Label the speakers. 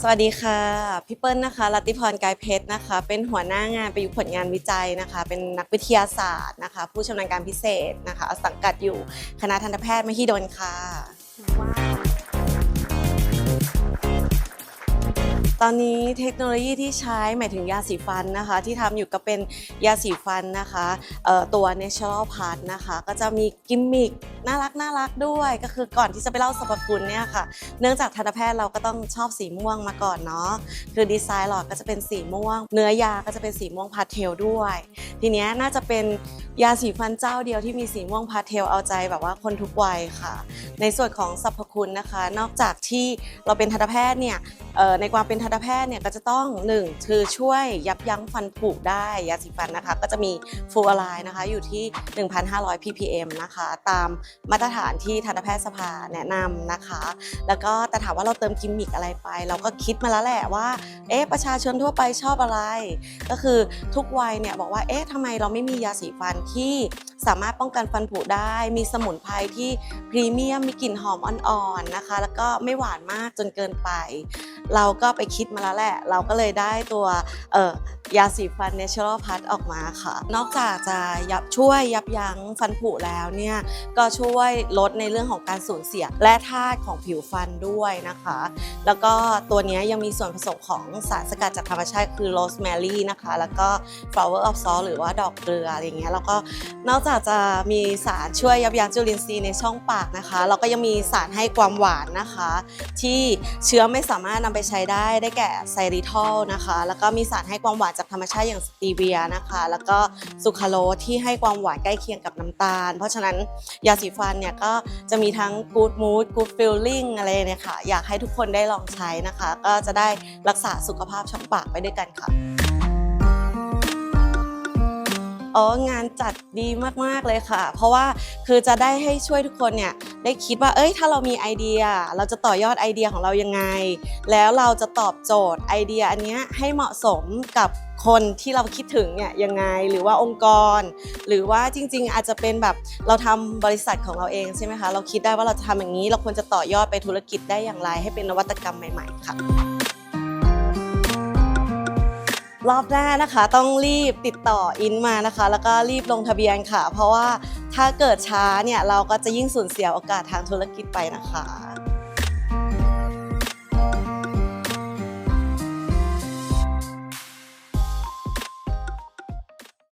Speaker 1: สวัสดีค่ะ พี่เปิ้ลนะคะรัติพรกายเพชรนะคะ เป็นหัวหน้างานประยุกต์ผลงานวิจัยนะคะ เป็นนักวิทยาศาสตร์นะคะ ผู้ชำนาญการพิเศษนะคะ สังกัดอยู่คณะทันตแพทย์มหิดลค่ะ ตอนนี้เทคโนโลยีที่ใช้หมายถึงยาสีฟันนะคะ ที่ทำอยู่ก็เป็นยาสีฟันนะคะตัว Natural Part นะคะ ก็จะมีกิมมิคน่ารักน่ารักด้วย ก็คือก่อนที่จะไปเล่าสรรพคุณเนี่ยค่ะ เนื่องจากทันตแพทย์เราก็ต้องชอบสีม่วงมาก่อนเนาะคือดีไซน์หลอดก็จะเป็นสีม่วง เนื้อยาก็จะเป็นสีม่วงพาเทลด้วย ทีเนี้ยน่าจะเป็นยาสีฟันเจ้าเดียวที่มีสีม่วงพาเทลเอาใจแบบว่าคนทุกวัยค่ะ ในส่วนของสรรพคุณนะคะ นอกจากที่เราเป็นทันตแพทย์เนี่ย ในความเป็นทันตแพทย์เนี่ยก็จะต้องหนึ่งคือช่วยยับยั้งฟันผุได้ยาสีฟันนะคะ ก็จะมีฟูอ r ไลน์นะคะอยู่ที่ 1,500 ppm นะคะ ตามมาตรฐานที่ทันตแพทย์สภาแนะนำนะคะ แล้วก็แต่ถามว่าเราเติมกิมมิกอะไรไป เราก็คิดมาแล้วแหละว่าเอ๊ะประชาชนทั่วไปชอบอะไร ก็คือทุกวัยเนี่ยบอกว่าเอ๊ะทำไมเราไม่มียาสีฟันที่สามารถป้องกันฟันผุได้ มีสมุนไพรที่พรีเมียมมีกลิ่นหอมอ่อนๆนะคะ แล้วก็ไม่หวานมากจนเกินไปเราก็ไปคิดมาแล้วแหละ เราก็เลยได้ตัวเอ่อ ยาสีฟัน Natural p a t ออกมาค่ะ นอกจากจะยับช่วยยับยั้งฟันผุแล้วเนี่ยก็ช่วยลดในเรื่องของการสูญเสียแร่ธาตุของผิวฟันด้วยนะคะ แล้วก็ตัวนี้ยังมีส่วนผสมของสารสกัดจากธรรมชาติคือโรสแมรี่นะคะ แล้วก็ flower of salt หรือว่าดอกเกลืออะไรเงี้ยแล้วก็นอกจากจะมีสารช่วยยับยั้งจุลินทรีย์ในช่องปากนะคะเราก็ยังมีสารให้ความหวานนะคะ ที่เชื้อไม่สามารถนำไปใช้ได้ได้แก่ไซริทอลนะคะ แล้วก็มีสารให้ความหวานจากธรรมชาติอย่างสตีเวียนะคะ แล้วก็ซูคราโลที่ให้ความหวานใกล้เคียงกับน้ำตาล เพราะฉะนั้นยาสีฟันเนี่ยก็จะมีทั้ง good mood good feeling อะไรเนี่ยค่ะ อยากให้ทุกคนได้ลองใช้นะคะ ก็จะได้รักษาสุขภาพช่องปากไปด้วยกันค่ะ อ๋องานจัดดีมากๆเลยค่ะ เพราะว่าคือจะได้ให้ช่วยทุกคนเนี่ยได้คิดว่าเอ้ยถ้าเรามีไอเดีย เราจะต่อยอดไอเดียของเรายังไง แล้วเราจะตอบโจทย์ไอเดียอันนี้ให้เหมาะสมกับคนที่เราคิดถึงเนี่ยยังไงหรือว่าองค์กร หรือว่าจริง ๆ อาจจะเป็นแบบเราทำบริษัทของเราเองใช่ไหมคะเราคิดได้ว่าเราจะทำอย่างนี้ เราควรจะต่อยอดไปธุรกิจได้อย่างไร ให้เป็นนวัตกรรมใหม่ ๆ ค่ะ รอบหน้านะคะต้องรีบติดต่ออินมานะคะ แล้วก็รีบลงทะเบียนค่ะ เพราะว่าถ้าเกิดช้าเนี่ยเราก็จะยิ่งสูญเสียโอกาสทางธุรกิจไปนะคะ